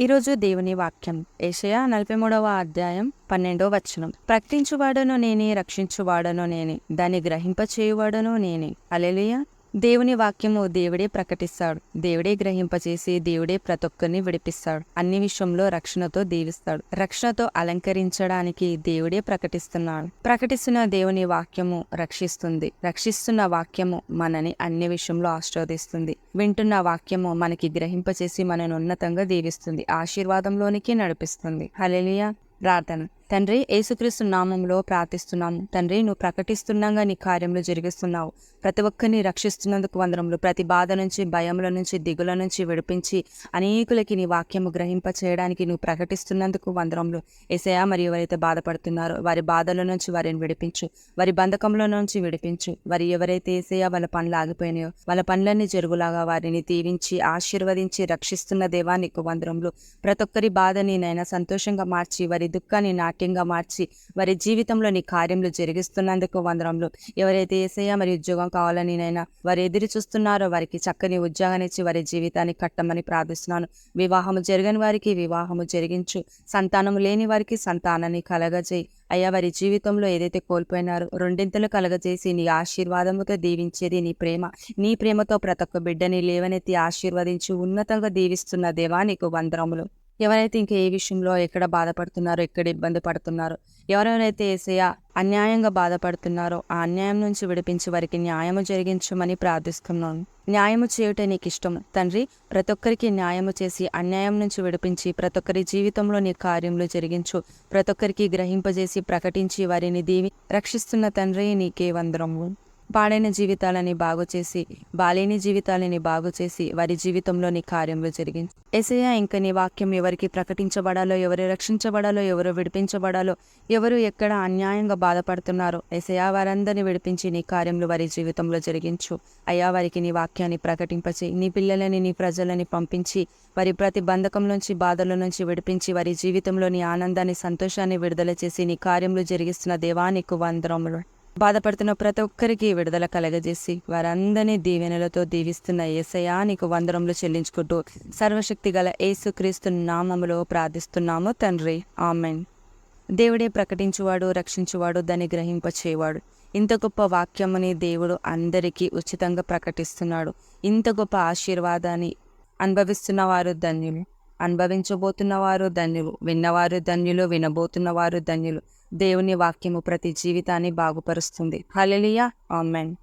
ఈరోజు దేవుని వాక్యం. ఏషయా నలభై మూడవ అధ్యాయం పన్నెండో వచనం. ప్రకటించువాడను నేనే రక్షించువాడను నేనే. దాన్ని గ్రహింపచేయువాడను నేనే. అలెలియా దేవుని వాక్యము దేవుడే ప్రకటిస్తాడు. దేవుడే గ్రహింపచేసి దేవుడే ప్రతి ఒక్కరిని విడిపిస్తాడు. అన్ని విషయంలో రక్షణతో దీవిస్తాడు. రక్షణతో అలంకరించడానికి దేవుడే ప్రకటిస్తున్నాడు. ప్రకటిస్తున్న దేవుని వాక్యము రక్షిస్తుంది. రక్షిస్తున్న వాక్యము మనని అన్ని విషయంలో ఆశీర్వదిస్తుంది. వింటున్న వాక్యము మనకి గ్రహింపచేసి మనను ఉన్నతంగా దీవిస్తుంది. ఆశీర్వాదంలోనికి నడిపిస్తుంది. హలెలియా ప్రార్థన. తండ్రి యేసుక్రీస్తు నామంలో ప్రార్థిస్తున్నాము. తండ్రి నువ్వు ప్రకటిస్తున్నాగా నీ కార్యములు జరిగిస్తున్నావు. ప్రతి ఒక్కరిని రక్షిస్తున్నందుకు వందరములు ప్రతి బాధ నుంచి భయముల నుంచి దిగుల నుంచి విడిపించి అనేకులకి నీ వాక్యము గ్రహింప చేయడానికి నువ్వు ప్రకటిస్తున్నందుకు వందరములు ఎసయా మరి ఎవరైతే బాధపడుతున్నారో వారి బాధల నుంచి వారిని విడిపించు. వారి బంధకంలో నుంచి విడిపించు. వారి ఎవరైతే ఏసయా వాళ్ళ పనులు ఆగిపోయినాయో వాళ్ళ పనులన్నీ జరుగులాగా వారిని దీవించి ఆశీర్వదించి రక్షిస్తున్న దేవా నీకు వందరములు ప్రతి ఒక్కరి బాధని నైనా సంతోషంగా మార్చి వారి దుఃఖాన్ని వాక్యంగా మార్చి వారి జీవితంలో నీ కార్యములు జరిగిస్తున్నందుకు వందరములు ఎవరైతే ఏసయ్య మరి ఉద్యోగం కావాలని నైనా వారు ఎదురు చూస్తున్నారో వారికి చక్కని ఉద్యోగాన్ని ఇచ్చి వారి జీవితాన్ని కట్టమని ప్రార్థిస్తున్నాను. వివాహము జరగని వారికి వివాహము జరిగించు. సంతానము లేని వారికి సంతానాన్ని కలగజేయి. అయ్యా వారి జీవితంలో ఏదైతే కోల్పోయినారో రెండింతలు కలగజేసి నీ ఆశీర్వాదముతో దీవించేది నీ ప్రేమ. నీ ప్రేమతో ప్రతి ఒక్క బిడ్డని లేవనెత్తి ఆశీర్వదించి ఉన్నతంగా దీవిస్తున్న దేవా నీకు వందరములు ఎవరైతే ఇంకా ఏ విషయంలో ఎక్కడ బాధపడుతున్నారో ఎక్కడ ఇబ్బంది పడుతున్నారో ఎవరెవరైతే ఏసయ అన్యాయంగా బాధపడుతున్నారో ఆ అన్యాయం నుంచి విడిపించి వారికి న్యాయము జరిగించమని ప్రార్థిస్తున్నాను. న్యాయము చేయుట నీకు ఇష్టం తండ్రి ప్రతి ఒక్కరికి న్యాయము చేసి అన్యాయం నుంచి విడిపించి ప్రతి ఒక్కరి జీవితంలో నీ కార్యములు జరిగించు. ప్రతి ఒక్కరికి గ్రహింపజేసి ప్రకటించి వారిని దీవి రక్షిస్తున్న తండ్రి నీకే వందరము పాడైన జీవితాలని బాగు చేసి బాలేని జీవితాలని బాగు చేసి వారి జీవితంలో నీ కార్యములు జరిగించు. ఎసయ ఇంకా నీ వాక్యం ఎవరికి ప్రకటించబడాలో ఎవరు రక్షించబడాలో ఎవరు విడిపించబడాలో ఎవరు ఎక్కడ అన్యాయంగా బాధపడుతున్నారో ఎసయా వారందరినీ విడిపించి నీ కార్యములు వారి జీవితంలో జరిగించు. అయ్యా వారికి నీ వాక్యాన్ని ప్రకటింపచి నీ పిల్లలని నీ ప్రజలని పంపించి వారి ప్రతి బంధకం నుంచి బాధల నుంచి విడిపించి వారి జీవితంలోని ఆనందాన్ని సంతోషాన్ని విడుదల చేసి నీ కార్యములు జరిగిస్తున్న దేవానికి వందరములు బాధపడుతున్న ప్రతి ఒక్కరికి విడుదల కలగజేసి వారందరినీ దీవెనలతో దీవిస్తున్న ఏసయా నీకు వందరములు చెల్లించుకుంటూ సర్వశక్తి గల యేసుక్రీస్తు నామములో ప్రార్థిస్తున్నాము తండ్రి. ఆమెన్. దేవుడే ప్రకటించువాడు రక్షించువాడు దాన్ని గ్రహింపచేవాడు ఇంత గొప్ప వాక్యముని దేవుడు అందరికీ ఉచితంగా ప్రకటిస్తున్నాడు. ఇంత గొప్ప ఆశీర్వాదాన్ని అనుభవిస్తున్న వారు ధన్యులు అనుభవించబోతున్న వారు ధన్యులు విన్నవారు ధన్యులు వినబోతున్న వారు ధన్యులు. దేవుని వాక్యము ప్రతి జీవితాన్ని బాగుపరుస్తుంది. Hallelujah amen.